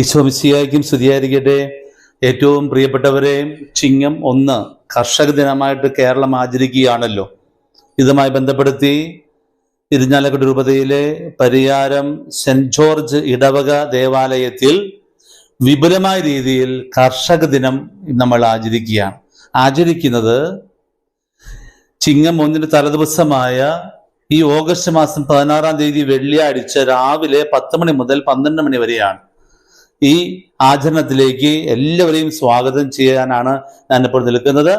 ഈശോമിശിയായിരിക്കും സ്തുതിയായിരിക്കട്ടെ. ഏറ്റവും പ്രിയപ്പെട്ടവരെ ചിങ്ങം ഒന്ന് കർഷക ദിനമായിട്ട് കേരളം ആചരിക്കുകയാണല്ലോ. ഇതുമായി ബന്ധപ്പെടുത്തി ഇരിഞ്ഞാലക്കുട രൂപതയിലെ പരിയാരം സെന്റ് ജോർജ് ഇടവക ദേവാലയത്തിൽ വിപുലമായ രീതിയിൽ കർഷക ദിനം നമ്മൾ ആചരിക്കുകയാണ്. ആചരിക്കുന്നത് ചിങ്ങം ഒന്നിന് തലദിവസമായ ഈ ഓഗസ്റ്റ് മാസം പതിനാറാം തീയതി വെള്ളിയാഴ്ച രാവിലെ പത്ത് മണി മുതൽ പന്ത്രണ്ട് മണി വരെയാണ്. ഈ ആചരണത്തിലേക്ക് എല്ലാവരെയും സ്വാഗതം ചെയ്യാനാണ് ഞാനിപ്പോൾ നിൽക്കുന്നത്.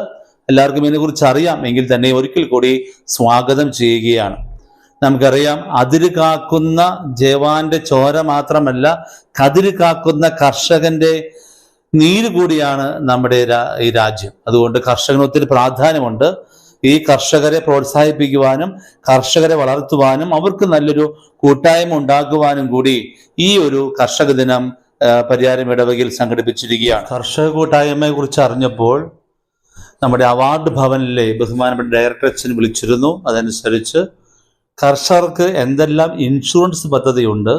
എല്ലാവർക്കും ഇതിനെക്കുറിച്ച് അറിയാം എങ്കിൽ തന്നെ ഒരിക്കൽ കൂടി സ്വാഗതം ചെയ്യുകയാണ്. നമുക്കറിയാം അതിര് കാക്കുന്ന ജവാന്റെ ചോര മാത്രമല്ല കതിര് കാക്കുന്ന കർഷകന്റെ നീര് കൂടിയാണ് നമ്മുടെ ഈ രാജ്യം. അതുകൊണ്ട് കർഷകന് ഒത്തിരി പ്രാധാന്യമുണ്ട്. ഈ കർഷകരെ പ്രോത്സാഹിപ്പിക്കുവാനും കർഷകരെ വളർത്തുവാനും അവർക്ക് നല്ലൊരു കൂട്ടായ്മ ഉണ്ടാക്കുവാനും കൂടി ഈ ഒരു കർഷക ദിനം പരിയാരം ഇടവകയിൽ സംഘടിപ്പിച്ചിരിക്കുകയാണ്. കർഷക കൂട്ടായ്മയെ കുറിച്ച് അറിഞ്ഞപ്പോൾ നമ്മുടെ അവാർഡ് ഭവനിലെ ബഹുമാനപ്പെട്ട ഡയറക്ടർ അച്ഛൻ വിളിച്ചിരുന്നു. അതനുസരിച്ച് കർഷകർക്ക് എന്തെല്ലാം ഇൻഷുറൻസ് പദ്ധതിയുണ്ട്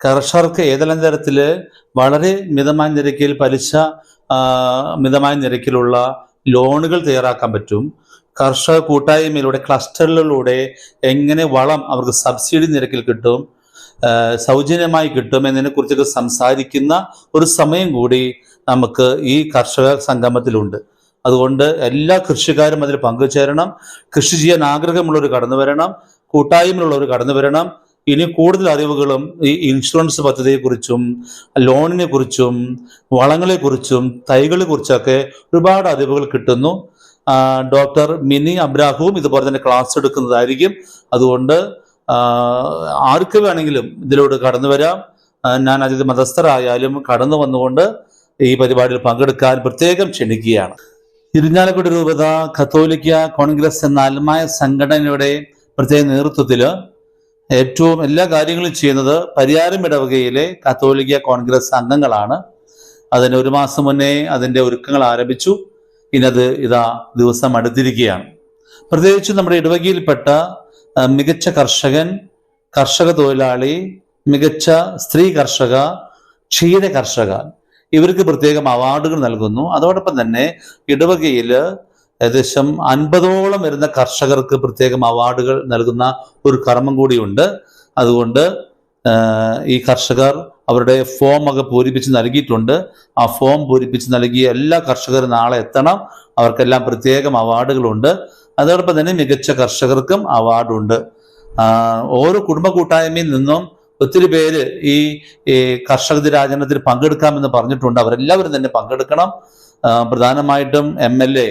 കർഷകർക്ക് ഏതെല്ലാം തരത്തിൽ വളരെ മിതമായ നിരക്കിൽ പലിശ മിതമായ നിരക്കിലുള്ള ലോണുകൾ തയ്യാറാക്കാൻ പറ്റും കർഷക കൂട്ടായ്മയിലൂടെ ക്ലസ്റ്ററുകളിലൂടെ എങ്ങനെ വളം അവർക്ക് സബ്സിഡി നിരക്കിൽ കിട്ടും സൗജന്യമായി കിട്ടും എന്നതിനെ കുറിച്ചൊക്കെ സംസാരിക്കുന്ന ഒരു സമയം കൂടി നമുക്ക് ഈ കർഷക സംഗമത്തിലുണ്ട്. അതുകൊണ്ട് എല്ലാ കൃഷിക്കാരും അതിൽ പങ്കുചേരണം. കൃഷി ചെയ്യാൻ ആഗ്രഹമുള്ളവർ കടന്നു വരണം. കൂട്ടായ്മയുള്ളവർ കടന്നു വരണം. ഇനി കൂടുതൽ അറിവുകളും ഈ ഇൻഷുറൻസ് പദ്ധതിയെക്കുറിച്ചും ലോണിനെ കുറിച്ചും വളങ്ങളെ കുറിച്ചും തൈകളെ കുറിച്ചൊക്കെ ഒരുപാട് അറിവുകൾ കിട്ടുന്നു. ഡോക്ടർ മിനി അബ്രാഹുവും ഇതുപോലെ തന്നെ ക്ലാസ് എടുക്കുന്നതായിരിക്കും. അതുകൊണ്ട് ആർക്ക് വേണമെങ്കിലും ഇതിലൂടെ കടന്നു വരാം. ഞാൻ അതിഥി മതസ്ഥരായാലും കടന്നു വന്നുകൊണ്ട് ഈ പരിപാടിയിൽ പങ്കെടുക്കാൻ പ്രത്യേകം ക്ഷണിക്കുകയാണ്. ഇരിഞ്ഞാലക്കുടി രൂപത കത്തോലിക്ക കോൺഗ്രസ് എന്ന അൽമായ സംഘടനയുടെ പ്രത്യേക നേതൃത്വത്തിൽ ഏറ്റവും എല്ലാ കാര്യങ്ങളും ചെയ്യുന്നത് പരിയാരം ഇടവകയിലെ കത്തോലിക്ക കോൺഗ്രസ് അംഗങ്ങളാണ്. അതിന് ഒരു മാസം മുന്നേ അതിന്റെ ഒരുക്കങ്ങൾ ആരംഭിച്ചു. ഇനത് ഇതാ ദിവസം അടുത്തിരിക്കുകയാണ്. പ്രത്യേകിച്ച് നമ്മുടെ ഇടവകയിൽപ്പെട്ട മികച്ച കർഷകൻ കർഷക തൊഴിലാളി മികച്ച സ്ത്രീ കർഷക ക്ഷീര കർഷക. ഇവർക്ക് പ്രത്യേകം അവാർഡുകൾ നൽകുന്നു. അതോടൊപ്പം തന്നെ ഇടവകയിൽ ഏകദേശം അൻപതോളം വരുന്ന കർഷകർക്ക് പ്രത്യേകം അവാർഡുകൾ നൽകുന്ന ഒരു കർമ്മം കൂടിയുണ്ട്. അതുകൊണ്ട് ഈ കർഷകർ അവരുടെ ഫോം ഒക്കെ പൂരിപ്പിച്ച് നൽകിയിട്ടുണ്ട്. ആ ഫോം പൂരിപ്പിച്ച് നൽകിയ എല്ലാ കർഷകരും നാളെ എത്തണം. അവർക്കെല്ലാം പ്രത്യേകം അവാർഡുകളുണ്ട്. അതോടൊപ്പം തന്നെ മികച്ച കർഷകർക്കും അവാർഡുണ്ട്. ഓരോ കുടുംബ കൂട്ടായ്മയിൽ നിന്നും ഒത്തിരി പേര് ഈ കർഷക ദിനാചരണത്തിൽ പങ്കെടുക്കാമെന്ന് പറഞ്ഞിട്ടുണ്ട്. അവരെല്ലാവരും തന്നെ പങ്കെടുക്കണം. പ്രധാനമായിട്ടും M L A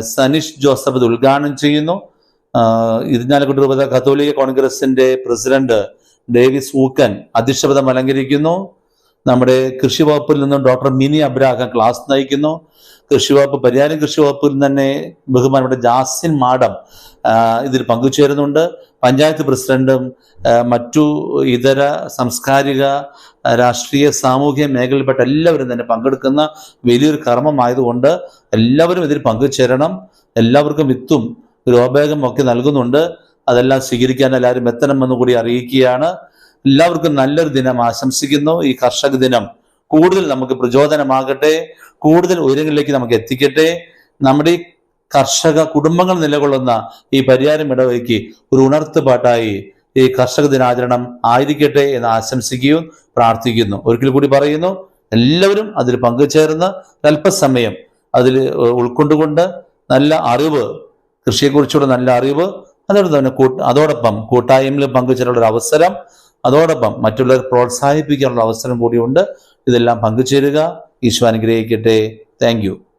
Saneesh Joseph ഇത് ഉദ്ഘാടനം ചെയ്യുന്നു. ഇരിഞ്ഞാലക്കുട്ടി ഇരിഞ്ഞാലക്കുടി രൂപത കത്തോലിക്ക കോൺഗ്രസിന്റെ പ്രസിഡന്റ് ഡേവിസ് ഊക്കൻ അധ്യക്ഷപദം അലങ്കരിക്കുന്നു. നമ്മുടെ കൃഷി വകുപ്പിൽ നിന്നും ഡോക്ടർ മിനി അബ്രാഹം ക്ലാസ് നയിക്കുന്നു. കൃഷി വകുപ്പ് പരിയാരം കൃഷി വകുപ്പിൽ തന്നെ ബഹുമാനപ്പെട്ട ജാസിൻ മാഡം ഇതിൽ പങ്കുചേരുന്നുണ്ട്. പഞ്ചായത്ത് പ്രസിഡന്റും മറ്റു ഇതര സാംസ്കാരിക രാഷ്ട്രീയ സാമൂഹിക മേഖലയിൽപ്പെട്ട എല്ലാവരും തന്നെ പങ്കെടുക്കുന്ന വലിയൊരു കർമ്മമായതുകൊണ്ട് എല്ലാവരും ഇതിൽ പങ്കുചേരണം. എല്ലാവർക്കും വിത്തും രോഗം ഒക്കെ നൽകുന്നുണ്ട്. അതെല്ലാം സ്വീകരിക്കാൻ എല്ലാവരും എത്തണമെന്ന് കൂടി അറിയിക്കുകയാണ്. എല്ലാവർക്കും നല്ലൊരു ദിനം ആശംസിക്കുന്നു. ഈ കർഷക ദിനം കൂടുതൽ നമുക്ക് പ്രചോദനമാകട്ടെ കൂടുതൽ ഉയരങ്ങളിലേക്ക് നമുക്ക് എത്തിക്കട്ടെ. നമ്മുടെ കർഷക കുടുംബങ്ങൾ നിലകൊള്ളുന്ന ഈ പരിഹാരം ഇടവയ്ക്ക് ഒരു ഉണർത്തുപാട്ടായി ഈ കർഷക ദിനാചരണം ആയിരിക്കട്ടെ എന്ന് ആശംസിക്കുകയും പ്രാർത്ഥിക്കുന്നു. ഒരിക്കൽ കൂടി പറയുന്നു എല്ലാവരും അതിൽ പങ്കുചേർന്ന് അല്പസമയം അതിൽ ഉൾക്കൊണ്ടുകൊണ്ട് നല്ല അറിവ് കൃഷിയെക്കുറിച്ചുള്ള നല്ല അറിവ് അതോടൊപ്പം തന്നെ അതോടൊപ്പം കൂട്ടായ്മയിൽ പങ്കുചേരാനുള്ള ഒരു അവസരം അതോടൊപ്പം മറ്റുള്ളവർ പ്രോത്സാഹിപ്പിക്കാനുള്ള അവസരം കൂടിയുണ്ട്. ഇതെല്ലാം പങ്കുചേരുക. ഈശോ അനുഗ്രഹിക്കട്ടെ. താങ്ക്